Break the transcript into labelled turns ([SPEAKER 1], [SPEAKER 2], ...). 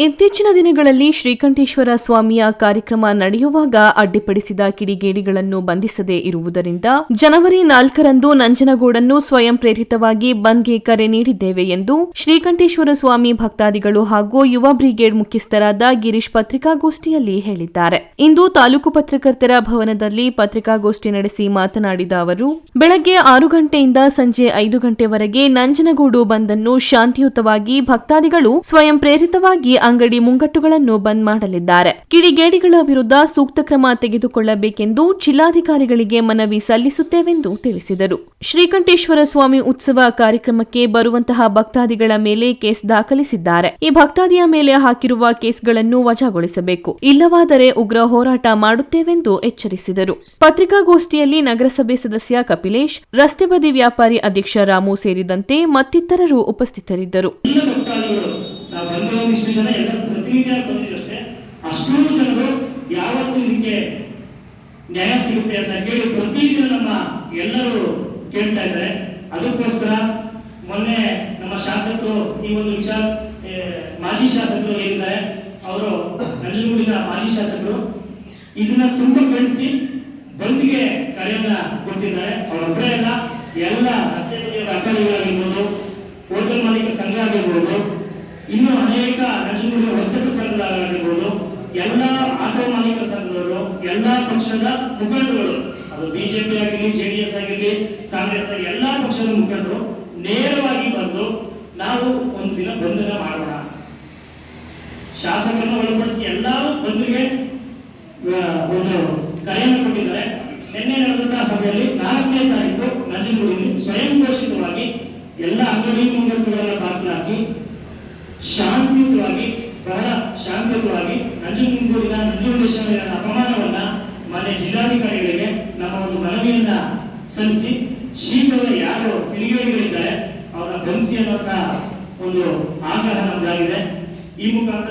[SPEAKER 1] ಇತ್ತೀಚಿನ ದಿನಗಳಲ್ಲಿ ಶ್ರೀಕಂಠೇಶ್ವರ ಸ್ವಾಮಿಯ ಕಾರ್ಯಕ್ರಮ ನಡೆಯುವಾಗ ಅಡ್ಡಿಪಡಿಸಿದ ಕಿಡಿಗೇಡಿಗಳನ್ನು ಬಂಧಿಸದೇ ಇರುವುದರಿಂದ ಜನವರಿ ನಾಲ್ಕರಂದು ನಂಜನಗೂಡನ್ನು ಸ್ವಯಂ ಪ್ರೇರಿತವಾಗಿ ಬಂದ್ಗೆ ಕರೆ ನೀಡಿದ್ದೇವೆ ಎಂದು ಶ್ರೀಕಂಠೇಶ್ವರ ಸ್ವಾಮಿ ಭಕ್ತಾದಿಗಳು ಹಾಗೂ ಯುವ ಬ್ರಿಗೇಡ್ ಮುಖ್ಯಸ್ಥರಾದ ಗಿರೀಶ್ ಪತ್ರಿಕಾಗೋಷ್ಠಿಯಲ್ಲಿ ಹೇಳಿದ್ದಾರೆ. ಇಂದು ತಾಲೂಕು ಪತ್ರಕರ್ತರ ಭವನದಲ್ಲಿ ಪತ್ರಿಕಾಗೋಷ್ಠಿ ನಡೆಸಿ ಮಾತನಾಡಿದ ಅವರು, ಬೆಳಗ್ಗೆ ಆರು ಗಂಟೆಯಿಂದ ಸಂಜೆ ಐದು ಗಂಟೆವರೆಗೆ ನಂಜನಗೂಡು ಬಂದನ್ನು ಶಾಂತಿಯುತವಾಗಿ ಭಕ್ತಾದಿಗಳು ಸ್ವಯಂ ಪ್ರೇರಿತವಾಗಿ ಅಂಗಡಿ ಮುಂಗಟ್ಟುಗಳನ್ನು ಬಂದ್ ಮಾಡಲಿದ್ದಾರೆ. ಕಿಡಿಗೇಡಿಗಳ ವಿರುದ್ಧ ಸೂಕ್ತ ಕ್ರಮ ತೆಗೆದುಕೊಳ್ಳಬೇಕೆಂದು ಜಿಲ್ಲಾಧಿಕಾರಿಗಳಿಗೆ ಮನವಿ ಸಲ್ಲಿಸುತ್ತೇವೆಂದು ತಿಳಿಸಿದರು. ಶ್ರೀಕಂಠೇಶ್ವರ ಸ್ವಾಮಿ ಉತ್ಸವ ಕಾರ್ಯಕ್ರಮಕ್ಕೆ ಬರುವಂತಹ ಭಕ್ತಾದಿಗಳ ಮೇಲೆ ಕೇಸ್ ದಾಖಲಿಸಿದ್ದಾರೆ. ಈ ಭಕ್ತಾದಿಯ ಮೇಲೆ ಹಾಕಿರುವ ಕೇಸ್ಗಳನ್ನು ವಜಾಗೊಳಿಸಬೇಕು. ಇಲ್ಲವಾದರೆ ಉಗ್ರ ಹೋರಾಟ ಮಾಡುತ್ತೇವೆಂದು ಎಚ್ಚರಿಸಿದರು. ಪತ್ರಿಕಾಗೋಷ್ಠಿಯಲ್ಲಿ ನಗರಸಭೆ ಸದಸ್ಯ ಕಪಿಲೇಶ್, ರಸ್ತೆ ಬದಿ ವ್ಯಾಪಾರಿ ಅಧ್ಯಕ್ಷ ರಾಮು ಸೇರಿದಂತೆ ಮತ್ತಿತರರು ಉಪಸ್ಥಿತರಿದ್ದರು.
[SPEAKER 2] ನಾವು ಗಂಗಾ ಇಷ್ಟು ಜನ ಎಲ್ಲ ಪ್ರತಿನಿಧಿಯಾಗಿ ಬಂದಿರಷ್ಟೇ ಅಷ್ಟೊಂದು ಜನರು ಯಾವತ್ತೂ ಇದಕ್ಕೆ ನ್ಯಾಯ ಸಿಗುತ್ತೆ ಅಂತ ಕೇಳಿ ಪ್ರತಿದಿನ ನಮ್ಮ ಎಲ್ಲರೂ ಕೇಳ್ತಾ ಇದ್ದಾರೆ. ಅದಕ್ಕೋಸ್ಕರ ಮೊನ್ನೆ ನಮ್ಮ ಶಾಸಕರು ಈ ಒಂದು ವಿಚಾರ ಮಾಜಿ ಶಾಸಕರು ಏನಿದ್ದಾರೆ ಅವರು ನಂಜನಗೂಡಿನ ಮಾಜಿ ಶಾಸಕರು. ಇದನ್ನ ತುಂಬಾ ಬೆಳೆಸಿ ಬಂದ್ಗೆ ಕರೆಯನ್ನ ಕೊಟ್ಟಿದ್ದಾರೆ. ಅವರೊಬ್ಬರೇ ಅಲ್ಲ ಎಲ್ಲ ರಸ್ತೆ ವ್ಯಾಪಾರಿಗಳಾಗಿರ್ಬೋದು ಹೋಟೆಲ್ ಮಾಲೀಕ ಸಂಘ ಆಗಿರ್ಬೋದು ಇನ್ನು ಅನೇಕ ರಾಜಕೀಯ ವರ್ತಕ ಸಂಘಗಳಾಗಿರ್ಬೋದು ಎಲ್ಲ ಆಟೋ ಮಾಲೀಕ ಸಂಘಗಳು, ಎಲ್ಲ ಪಕ್ಷದ ಮುಖಂಡರುಗಳು, ಅದು ಬಿಜೆಪಿ ಆಗಿರಲಿ ಜೆಡಿಎಸ್ ಆಗಿರಲಿ, ಕಾಂಗ್ರೆಸ್ ಆಗಿ ಎಲ್ಲ ಪಕ್ಷದ ಮುಖಂಡರು ನೇರವಾಗಿ ಬಂದು ನಾವು ಒಂದು ದಿನ ಬಂಧನ ಮಾಡೋಣ. ಶಾಸಕರನ್ನು ಒಳಪಡಿಸಿ ಎಲ್ಲರೂ ಬಂಧುಗೆ ಒಂದು ಕರೆಯನ್ನು ಕೊಟ್ಟಿದ್ದಾರೆ. ನಿನ್ನೆ ನಡೆದಂತಹ ಸಭೆಯಲ್ಲಿ ನಾಲ್ಕನೇ ತಾರೀಕು ನಂಜನಗೂಡಿನಲ್ಲಿ ಸ್ವಯಂ ಘೋಷಿತವಾಗಿ ಎಲ್ಲ ಅಂಗಡಿ ಮುಂಗಟ್ಟುಗಳನ್ನ ಬಾಗಿಲಾಕಿ ಶಾಂತಿಯುತವಾಗಿ ಬಹಳ ಶಾಂತಿಯುತವಾಗಿ ನಂಜನಗೂಡಿನ ನಂಜುಂಡೇಶ್ವರಿಯ ಅಪಮಾನವನ್ನ ಮಾನ್ಯ ಜಿಲ್ಲಾಧಿಕಾರಿಗಳಿಗೆ ನಮ್ಮ ಒಂದು ಮನವಿಯನ್ನ ಸಲ್ಲಿಸಿ ಶೀಘ್ರ ಯಾರು ಕಿಡಿಗೇಡಿಗಳಿದ್ದಾರೆ, ಅವರ ಬಂಧಿಸಿ ಅನ್ನೋ ಒಂದು ಆಗ್ರಹ ನಮ್ದಾಗಿದೆ. ಈ ಮುಖಾಂತರ